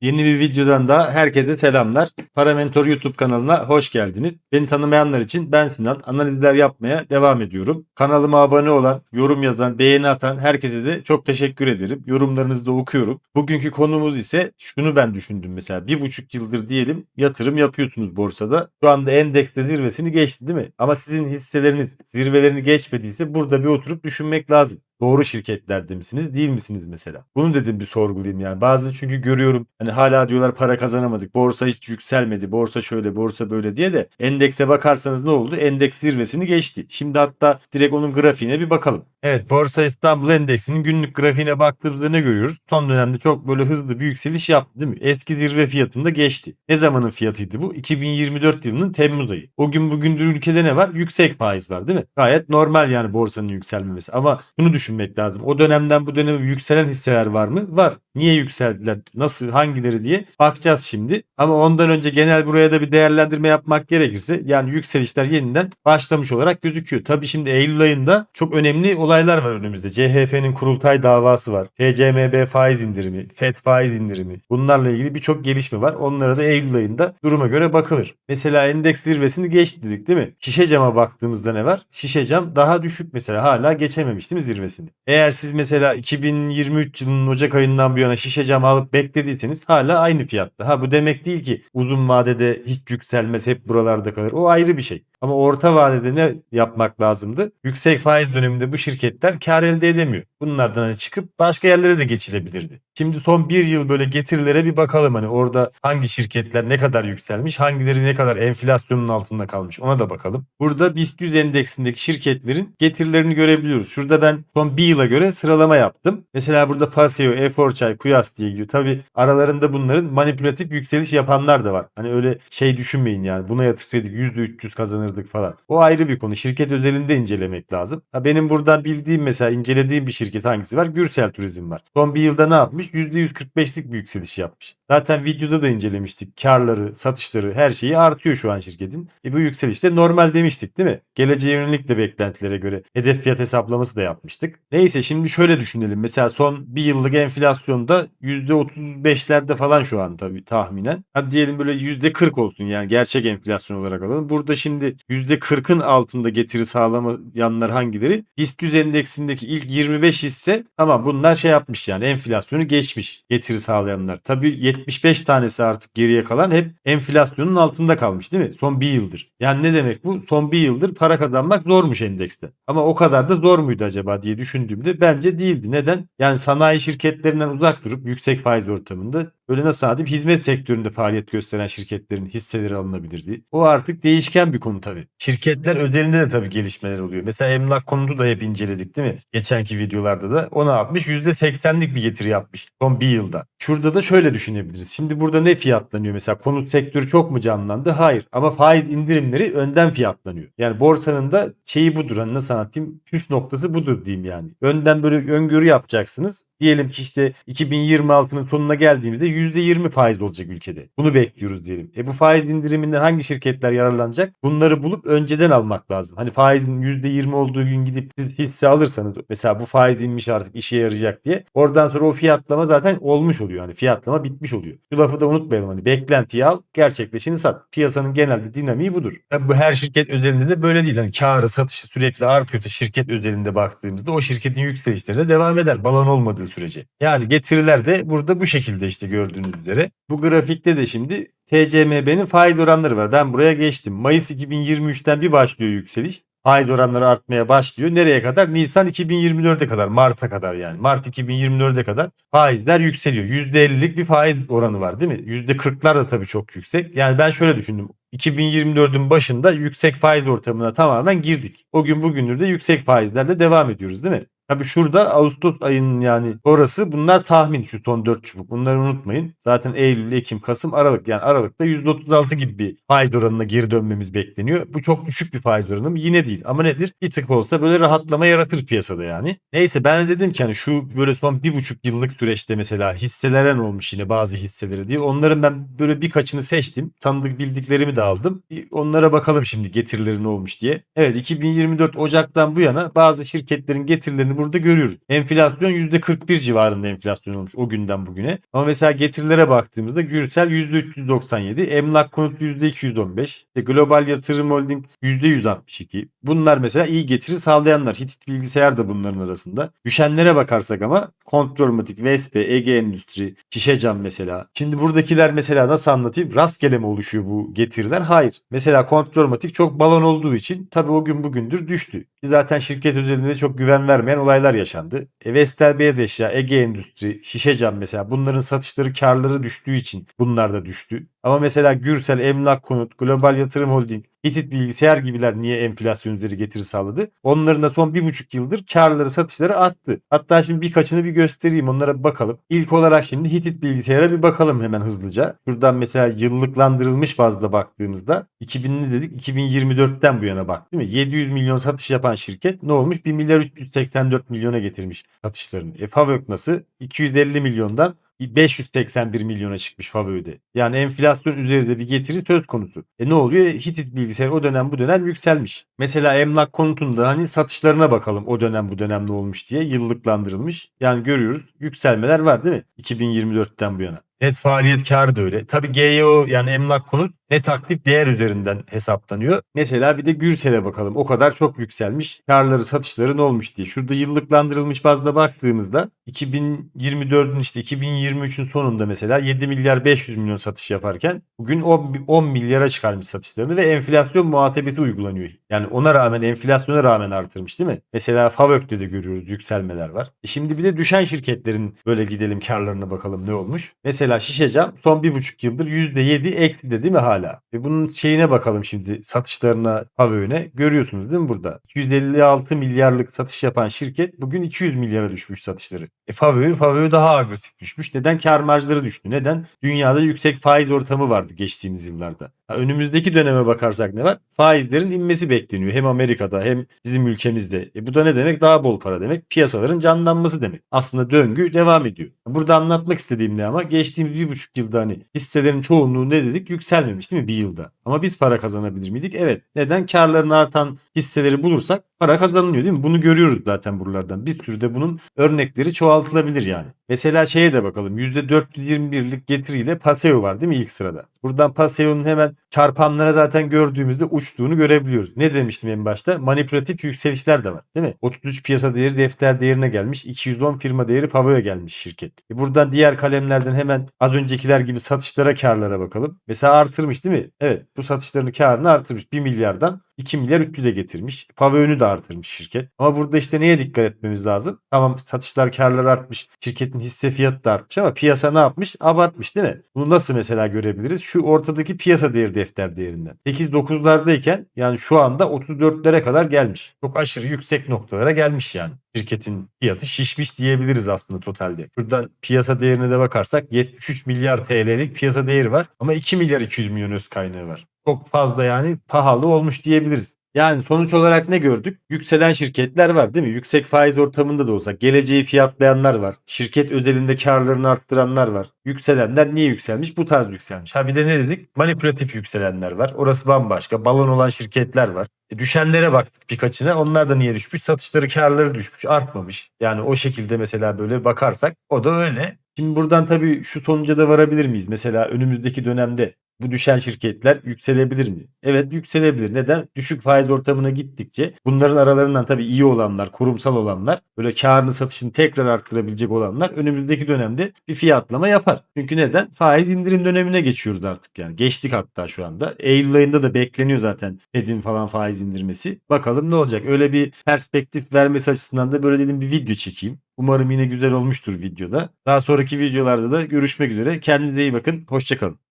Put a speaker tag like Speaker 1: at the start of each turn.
Speaker 1: Yeni bir videodan da herkese selamlar. Paramentor YouTube kanalına hoş geldiniz. Beni tanımayanlar için ben Sinan. Analizler yapmaya devam ediyorum. Kanalıma abone olan, yorum yazan, beğeni atan herkese de çok teşekkür ederim. Yorumlarınızı da okuyorum. Bugünkü konumuz ise şunu ben düşündüm mesela. Bir buçuk yıldır diyelim yatırım yapıyorsunuz borsada. Şu anda endekste zirvesini geçti değil mi? Ama sizin hisseleriniz zirvelerini geçmediyse burada bir oturup düşünmek lazım. Doğru şirketlerde misiniz değil misiniz mesela? Bunu dedim bir sorgulayayım yani. Bazen çünkü görüyorum hani hala diyorlar para kazanamadık. Borsa hiç yükselmedi. Borsa şöyle borsa böyle diye de endekse bakarsanız ne oldu? Endeks zirvesini geçti. Şimdi hatta direkt onun grafiğine bir bakalım. Evet Borsa İstanbul Endeksinin günlük grafiğine baktığımızda ne görüyoruz? Son dönemde çok böyle hızlı bir yükseliş yaptı değil mi? Eski zirve fiyatında geçti. Ne zamanın fiyatıydı bu? 2024 yılının Temmuz ayı. O gün bugündür ülkede ne var? Yüksek faiz var değil mi? Gayet normal yani borsanın yükselmemesi. Ama bunu düşünmek lazım. O dönemden bu döneme yükselen hisseler var mı? Var. Niye yükseldiler? Nasıl? Hangileri diye bakacağız şimdi. Ama ondan önce genel buraya da bir değerlendirme yapmak gerekirse yani yükselişler yeniden başlamış olarak gözüküyor. Tabii şimdi Eylül ayında çok önemli olaylar var önümüzde. CHP'nin kurultay davası var. TCMB faiz indirimi, FED faiz indirimi. Bunlarla ilgili birçok gelişme var. Onlara da Eylül ayında duruma göre bakılır. Mesela endeks zirvesini geçti dedik değil mi? Şişe cama baktığımızda ne var? Şişe cam daha düşük mesela hala geçememiş değil mi zirvesini? Eğer siz mesela 2023 yılının Ocak ayından bu yana şişe cam alıp beklediyseniz hala aynı fiyatta. Ha bu demek değil ki uzun vadede hiç yükselmez hep buralarda kalır. O ayrı bir şey. Ama orta vadede ne yapmak lazımdı? Yüksek faiz döneminde bu şirketler kar elde edemiyor. Bunlardan hani çıkıp başka yerlere de geçilebilirdi. Şimdi son bir yıl böyle getirilere bir bakalım hani orada hangi şirketler ne kadar yükselmiş, hangileri ne kadar enflasyonun altında kalmış ona da bakalım. Burada BIST 100 endeksindeki şirketlerin getirilerini görebiliyoruz. Şurada ben son bir yıla göre sıralama yaptım. Mesela burada Paseo, Eforçay, Kuyas diye gidiyor. Tabi aralarında bunların manipülatif yükseliş yapanlar da var. Hani öyle şey düşünmeyin yani buna yatırsaydık %300 kazanırdık falan. O ayrı bir konu. Şirket özelinde incelemek lazım. Ha benim buradan bildiğim mesela incelediğim bir şirket hangisi var? Gürsel Turizm var. Son bir yılda ne yapmış? %145'lik bir yükseliş yapmış. Zaten videoda da incelemiştik. Karları, satışları her şeyi artıyor şu an şirketin. E bu yükselişte normal demiştik değil mi? Geleceğe yönelik de beklentilere göre hedef fiyat hesaplaması da yapmıştık. Neyse şimdi şöyle düşünelim. Mesela son bir yıllık enflasyonda %35'lerde falan şu an tabii tahminen. Hadi diyelim böyle %40 olsun yani gerçek enflasyon olarak alalım. Burada şimdi %40'ın altında getiri sağlamayanlar hangileri? BIST 100 endeksindeki ilk 25 hisse tamam bunlar şey yapmış yani enflasyonu geçmiş getiri sağlayanlar. Tabii 75 tanesi artık geriye kalan hep enflasyonun altında kalmış değil mi? Son bir yıldır. Yani ne demek bu? Son bir yıldır para kazanmak zormuş endekste. Ama o kadar da zor muydu acaba diye düşündüğümde bence değildi. Neden? Yani sanayi şirketlerinden uzak durup yüksek faiz ortamında Öyle nasıl adayım hizmet sektöründe faaliyet gösteren şirketlerin hisseleri alınabilirdi. O artık değişken bir konu tabii. Şirketler özelinde de tabii gelişmeler oluyor. Mesela emlak konudu da hep inceledik değil mi? Geçenki videolarda da o ne yapmış? %80'lik bir getiri yapmış son bir yılda. Şurada da şöyle düşünebiliriz. Şimdi burada ne fiyatlanıyor? Mesela konut sektörü çok mu canlandı? Hayır. Ama faiz indirimleri önden fiyatlanıyor. Yani borsanın da şeyi budur. Hani nasıl anlatayım? Püf noktası budur diyeyim yani. Önden böyle öngörü yapacaksınız. Diyelim ki işte 2026'nın sonuna geldiğimizde %20 faiz olacak ülkede. Bunu bekliyoruz diyelim. E bu faiz indiriminden hangi şirketler yararlanacak? Bunları bulup önceden almak lazım. Hani faizin %20 olduğu gün gidip siz hisse alırsanız mesela bu faiz inmiş artık işe yarayacak diye. Oradan sonra o fiyatlama zaten olmuş oluyor. Hani fiyatlama bitmiş oluyor. Şu lafı da unutmayalım hani beklentiyi al gerçekleşini sat. Piyasanın genelde dinamiği budur. Tabii bu her şirket özelinde de böyle değil. Hani karı satışı sürekli artıyorsa şirket özelinde baktığımızda o şirketin yükselişleri de devam eder. Balon olmadığı sürece. Yani getiriler de burada bu şekilde işte gördüğünüz üzere. Bu grafikte de şimdi TCMB'nin faiz oranları var. Ben buraya geçtim. Mayıs 2023'ten bir başlıyor yükseliş. Faiz oranları artmaya başlıyor. Nereye kadar? Nisan 2024'e kadar. Mart'a kadar yani. Mart 2024'e kadar faizler yükseliyor. %50'lik bir faiz oranı var değil mi? %40'lar da tabii çok yüksek. Yani ben şöyle düşündüm. 2024'ün başında yüksek faiz ortamına tamamen girdik. O gün bugündür de yüksek faizlerle devam ediyoruz değil mi? Tabii şurada Ağustos ayının yani orası bunlar tahmin şu son 4 çubuk. Bunları unutmayın. Zaten Eylül, Ekim, Kasım, Aralık. Yani Aralık'ta %36 gibi bir faiz oranına geri dönmemiz bekleniyor. Bu çok düşük bir faiz oranı mı? Yine değil. Ama nedir? Bir tık olsa böyle rahatlama yaratır piyasada yani. Neyse ben de dedim ki hani şu böyle son bir buçuk yıllık süreçte mesela hisseleren olmuş yine bazı hisseleri diye. Onların ben böyle birkaçını seçtim. Tanıdık bildiklerimi de aldım. Onlara bakalım şimdi getirileri ne olmuş diye. Evet 2024 Ocak'tan bu yana bazı şirketlerin getirilerini burada görüyoruz. Enflasyon %41 civarında enflasyon olmuş o günden bugüne. Ama mesela getirilere baktığımızda Gürsel %397, Emlak Konut %215, işte Global Yatırım Holding %162. Bunlar mesela iyi getiri sağlayanlar. Hitit Bilgisayar da bunların arasında. Düşenlere bakarsak ama Kontrolmatik, Vespe, Ege Endüstri, Şişecam mesela. Şimdi buradakiler mesela nasıl anlatayım? Rastgele mi oluşuyor bu getiriler? Hayır. Mesela Kontrolmatik çok balon olduğu için tabii o gün bugündür düştü. Zaten şirket özelinde çok güven vermeyen olaylar yaşandı. E, Vestel Beyaz Eşya, Ege Endüstri, Şişecam mesela bunların satışları karları düştüğü için bunlar da düştü. Ama mesela Gürsel, Emlak Konut, Global Yatırım Holding, Hitit Bilgisayar gibiler niye enflasyon üzeri getiri sağladı? Onların da son bir buçuk yıldır karları satışları arttı. Hatta şimdi birkaçını bir göstereyim onlara bir bakalım. İlk olarak şimdi Hitit Bilgisayar'a bir bakalım hemen hızlıca. Şuradan mesela yıllıklandırılmış bazda baktığımızda 2000'li dedik 2024'ten bu yana bak değil mi? 700 milyon satış yapan şirket ne olmuş? 1 milyar 384 milyona getirmiş satışlarını. E Favök nasıl? 250 milyondan 581 milyona çıkmış Favö'de. Yani enflasyon üzerinde bir getiri söz konusu. E ne oluyor? Hitit bilgisayar o dönem bu dönem yükselmiş. Mesela emlak konutunda hani satışlarına bakalım o dönem bu dönem ne olmuş diye yıllıklandırılmış. Yani görüyoruz yükselmeler var değil mi? 2024'ten bu yana. Net faaliyet karı da öyle. Tabii GEO yani emlak konut net aktif değer üzerinden hesaplanıyor. Mesela bir de Gürsel'e bakalım. O kadar çok yükselmiş. Karları satışları ne olmuş diye. Şurada yıllıklandırılmış bazda baktığımızda 2024'ün işte 2023'ün sonunda mesela 7 milyar 500 milyon satış yaparken bugün 10, 10 milyara çıkarmış satışlarını ve enflasyon muhasebesi uygulanıyor. Yani ona rağmen enflasyona rağmen artırmış değil mi? Mesela Favök'te de görüyoruz yükselmeler var. E şimdi bir de düşen şirketlerin böyle gidelim karlarına bakalım ne olmuş. Mesela Şişecam son bir buçuk yıldır %7 eksi de değil mi hala? Ve bunun şeyine bakalım şimdi satışlarına Favök'üne görüyorsunuz değil mi burada? 256 milyarlık satış yapan şirket bugün 200 milyara düşmüş satışları. E Favök'ü Favök'ü daha agresif düşmüş. Neden? Kar marjları düştü. Neden? Dünyada yüksek faiz ortamı vardı geçtiğimiz yıllarda. Önümüzdeki döneme bakarsak ne var? Faizlerin inmesi bekleniyor. Hem Amerika'da hem bizim ülkemizde. E bu da ne demek? Daha bol para demek. Piyasaların canlanması demek. Aslında döngü devam ediyor. Burada anlatmak istediğim ne ama geçtiğimiz bir buçuk yılda hani hisselerin çoğunluğu ne dedik? Yükselmemiş değil mi bir yılda? Ama biz para kazanabilir miydik? Evet. Neden? Karların artan hisseleri bulursak para kazanılıyor değil mi? Bunu görüyoruz zaten buralardan. Bir sürü de bunun örnekleri çoğaltılabilir yani. Mesela şeye de bakalım. %421'lik getiriyle Paseo var değil mi ilk sırada? Buradan Paseo'nun hemen çarpanlara zaten gördüğümüzde uçtuğunu görebiliyoruz. Ne demiştim en başta? Manipülatif yükselişler de var değil mi? 33 piyasa değeri defter değerine gelmiş. 210 firma değeri Pavo'ya gelmiş şirket. E buradan diğer kalemlerden hemen az öncekiler gibi satışlara karlara bakalım. Mesela artırmış değil mi? Evet bu satışlarını karını artırmış. 1 milyardan 2 milyar 300'e getirmiş. Pavönü de artırmış şirket. Ama burada işte neye dikkat etmemiz lazım? Tamam satışlar karlar artmış. Şirketin hisse fiyatı da artmış ama piyasa ne yapmış? Abartmış değil mi? Bunu nasıl mesela görebiliriz? Şu ortadaki piyasa değeri defter değerinden. 8-9'lardayken yani şu anda 34'lere kadar gelmiş. Çok aşırı yüksek noktalara gelmiş yani. Şirketin fiyatı şişmiş diyebiliriz aslında totalde. Buradan piyasa değerine de bakarsak 73 milyar TL'lik piyasa değeri var. Ama 2 milyar 200 milyon öz kaynağı var çok fazla yani pahalı olmuş diyebiliriz. Yani sonuç olarak ne gördük? Yükselen şirketler var değil mi? Yüksek faiz ortamında da olsa geleceği fiyatlayanlar var. Şirket özelinde karlarını arttıranlar var. Yükselenler niye yükselmiş? Bu tarz yükselmiş. Ha bir de ne dedik? Manipülatif yükselenler var. Orası bambaşka. Balon olan şirketler var. E düşenlere baktık birkaçına. Onlar da niye düşmüş? Satışları, karları düşmüş, artmamış. Yani o şekilde mesela böyle bakarsak o da öyle. Şimdi buradan tabii şu sonuca da varabilir miyiz? Mesela önümüzdeki dönemde bu düşen şirketler yükselebilir mi? Evet yükselebilir. Neden? Düşük faiz ortamına gittikçe bunların aralarından tabii iyi olanlar, kurumsal olanlar, böyle karını satışını tekrar arttırabilecek olanlar önümüzdeki dönemde bir fiyatlama yapar. Çünkü neden? Faiz indirim dönemine geçiyoruz artık yani. Geçtik hatta şu anda. Eylül ayında da bekleniyor zaten Fed'in falan faiz indirmesi. Bakalım ne olacak? Öyle bir perspektif vermesi açısından da böyle dedim bir video çekeyim. Umarım yine güzel olmuştur videoda. Daha sonraki videolarda da görüşmek üzere. Kendinize iyi bakın. Hoşçakalın.